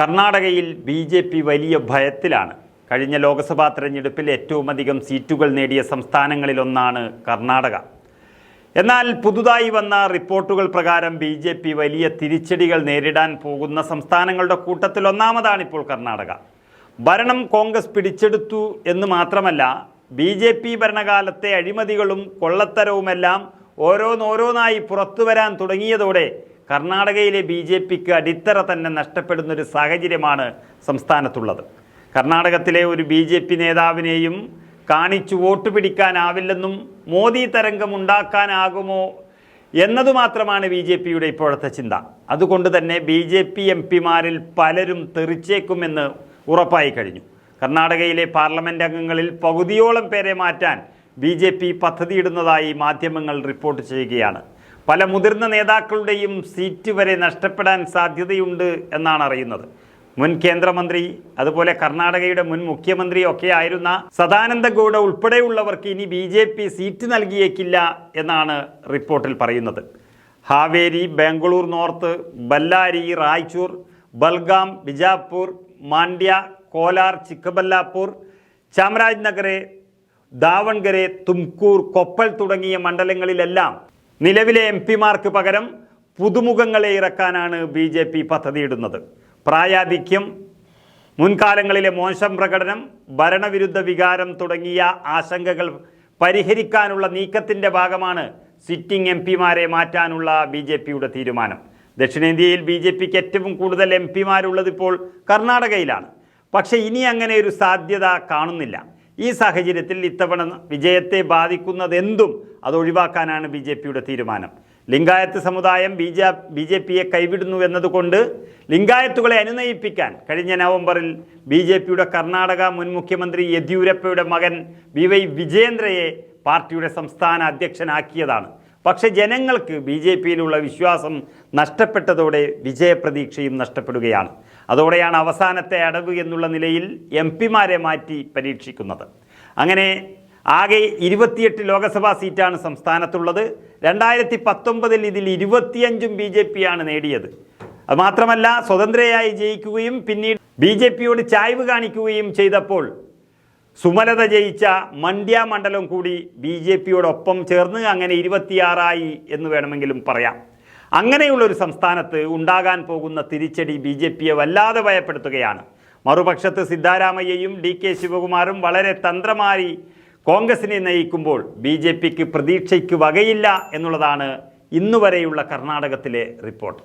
കർണാടകയിൽ B J P വലിയ ഭയത്തിലാണ്. കഴിഞ്ഞ ലോക്സഭാ തെരഞ്ഞെടുപ്പിൽ ഏറ്റവും അധികം സീറ്റുകൾ നേടിയ സംസ്ഥാനങ്ങളിലൊന്നാണ് കർണാടക. എന്നാൽ പുതുതായി വന്ന റിപ്പോർട്ടുകൾ പ്രകാരം ബി ജെ പി വലിയ തിരിച്ചടികൾ നേരിടാൻ പോകുന്ന സംസ്ഥാനങ്ങളുടെ കൂട്ടത്തിൽ ഒന്നാമതാണ് ഇപ്പോൾ കർണാടക. ഭരണം കോൺഗ്രസ് പിടിച്ചെടുത്തു എന്ന് മാത്രമല്ല ബി ജെ പി ഭരണകാലത്തെ അഴിമതികളും കൊള്ളത്തരവുമെല്ലാം ഓരോന്നോരോന്നായി പുറത്തു വരാൻ തുടങ്ങിയതോടെ കർണാടകയിലെ ബി ജെ പിക്ക് അടിത്തറ തന്നെ നഷ്ടപ്പെടുന്നൊരു സാഹചര്യമാണ് സംസ്ഥാനത്തുള്ളത്. കർണാടകത്തിലെ ഒരു ബി ജെ പി നേതാവിനെയും കാണിച്ചു വോട്ട് പിടിക്കാനാവില്ലെന്നും മോദി തരംഗം ഉണ്ടാക്കാനാകുമോ എന്നതു മാത്രമാണ് ബി ജെ പിയുടെ ഇപ്പോഴത്തെ ചിന്ത. അതുകൊണ്ട് തന്നെ ബി ജെ പി എം പിമാരിൽ പലരും തെറിച്ചേക്കുമെന്ന് ഉറപ്പായി കഴിഞ്ഞു. കർണാടകയിലെ പാർലമെന്റ് അംഗങ്ങളിൽ പകുതിയോളം പേരെ മാറ്റാൻ ബി ജെ പി പദ്ധതിയിടുന്നതായി മാധ്യമങ്ങൾ റിപ്പോർട്ട് ചെയ്യുകയാണ്. പല മുതിർന്ന നേതാക്കളുടെയും സീറ്റ് വരെ നഷ്ടപ്പെടാൻ സാധ്യതയുണ്ട് എന്നാണ് അറിയുന്നത്. മുൻ കേന്ദ്രമന്ത്രി അതുപോലെ കർണാടകയുടെ മുൻ മുഖ്യമന്ത്രി ഒക്കെ ആയിരുന്ന സദാനന്ദ ഗൗഡ ഉൾപ്പെടെയുള്ളവർക്ക് ഇനി ബി ജെ പി സീറ്റ് നൽകിയേക്കില്ല എന്നാണ് റിപ്പോർട്ടിൽ പറയുന്നത്. ഹാവേരി ബാംഗ്ലൂർ നോർത്ത് ബല്ലാരി റായ്ചൂർ ബൽഗാം ബിജാപൂർ മാണ്ഡ്യ കോലാർ ചിക്കബല്ലാപൂർ ചാമരാജ്നഗറെ ദാവൺഗരെ തുംകൂർ കൊപ്പൽ തുടങ്ങിയ മണ്ഡലങ്ങളിലെല്ലാം നിലവിലെ എം പിമാർക്ക് പകരം പുതുമുഖങ്ങളെ ഇറക്കാനാണ് ബി ജെ പി പദ്ധതിയിടുന്നത്. പ്രായാധിക്യം മുൻകാലങ്ങളിലെ മോശം പ്രകടനം ഭരണവിരുദ്ധ വികാരം തുടങ്ങിയ ആശങ്കകൾ പരിഹരിക്കാനുള്ള നീക്കത്തിന്റെ ഭാഗമാണ് സിറ്റിംഗ് എം പിമാരെ മാറ്റാനുള്ള ബി ജെ പിയുടെ തീരുമാനം. ദക്ഷിണേന്ത്യയിൽ ബി ജെ പിക്ക് ഏറ്റവും കൂടുതൽ എം പിമാരുള്ളതിപ്പോൾ കർണാടകയിലാണ്. പക്ഷേ ഇനി അങ്ങനെ ഒരു സാധ്യത കാണുന്നില്ല. ഈ സാഹചര്യത്തിൽ ഇത്തവണ വിജയത്തെ ബാധിക്കുന്നതെന്തും അത് ഒഴിവാക്കാനാണ് ബി ജെ പിയുടെ തീരുമാനം. ലിംഗായത്ത് സമുദായം ബി ജെ ബി ജെ പിയെ കൈവിടുന്നു എന്നതുകൊണ്ട് ലിംഗായത്തുകളെ അനുനയിപ്പിക്കാൻ കഴിഞ്ഞ നവംബറിൽ ബി ജെ പിയുടെ കർണാടക മുൻ മുഖ്യമന്ത്രി യെദ്യൂരപ്പയുടെ മകൻ ബി വൈ വിജേന്ദ്രയെ പാർട്ടിയുടെ സംസ്ഥാന അധ്യക്ഷനാക്കിയതാണ്. പക്ഷേ ജനങ്ങൾക്ക് ബി ജെ പിയിലുള്ള വിശ്വാസം നഷ്ടപ്പെട്ടതോടെ വിജയപ്രതീക്ഷയും നഷ്ടപ്പെടുകയാണ്. അതോടെയാണ് അവസാനത്തെ അടവ് എന്നുള്ള നിലയിൽ എം പിമാരെ മാറ്റി പരീക്ഷിക്കുന്നത്. അങ്ങനെ ആകെ ഇരുപത്തിയെട്ട് ലോക്സഭാ സീറ്റാണ് സംസ്ഥാനത്തുള്ളത്. രണ്ടായിരത്തി പത്തൊമ്പതിൽ ഇതിൽ ഇരുപത്തിയഞ്ചും ബി ജെ പിയാണ് നേടിയത്. അത് മാത്രമല്ല സ്വതന്ത്രയായി ജയിക്കുകയും പിന്നീട് ബി ജെ പിയോട് ചായ്വ് കാണിക്കുകയും ചെയ്തപ്പോൾ സുമലത ജയിച്ച മണ്ഡ്യ മണ്ഡലം കൂടി ബി ജെ പിയോടൊപ്പം ചേർന്ന് അങ്ങനെ ഇരുപത്തിയാറായി എന്ന് വേണമെങ്കിലും പറയാം. അങ്ങനെയുള്ളൊരു സംസ്ഥാനത്ത് ഉണ്ടാകാൻ പോകുന്ന തിരിച്ചടി ബി ജെ പിയെ വല്ലാതെ ഭയപ്പെടുത്തുകയാണ്. മറുപക്ഷത്ത് സിദ്ധാരാമയ്യയും ഡി കെ ശിവകുമാറും വളരെ തന്ത്രമായി കോൺഗ്രസിനെ നയിക്കുമ്പോൾ ബി ജെ പിക്ക് പ്രതീക്ഷയ്ക്ക് വകയില്ല എന്നുള്ളതാണ് ഇന്നുവരെയുള്ള കർണാടകത്തിലെ റിപ്പോർട്ട്.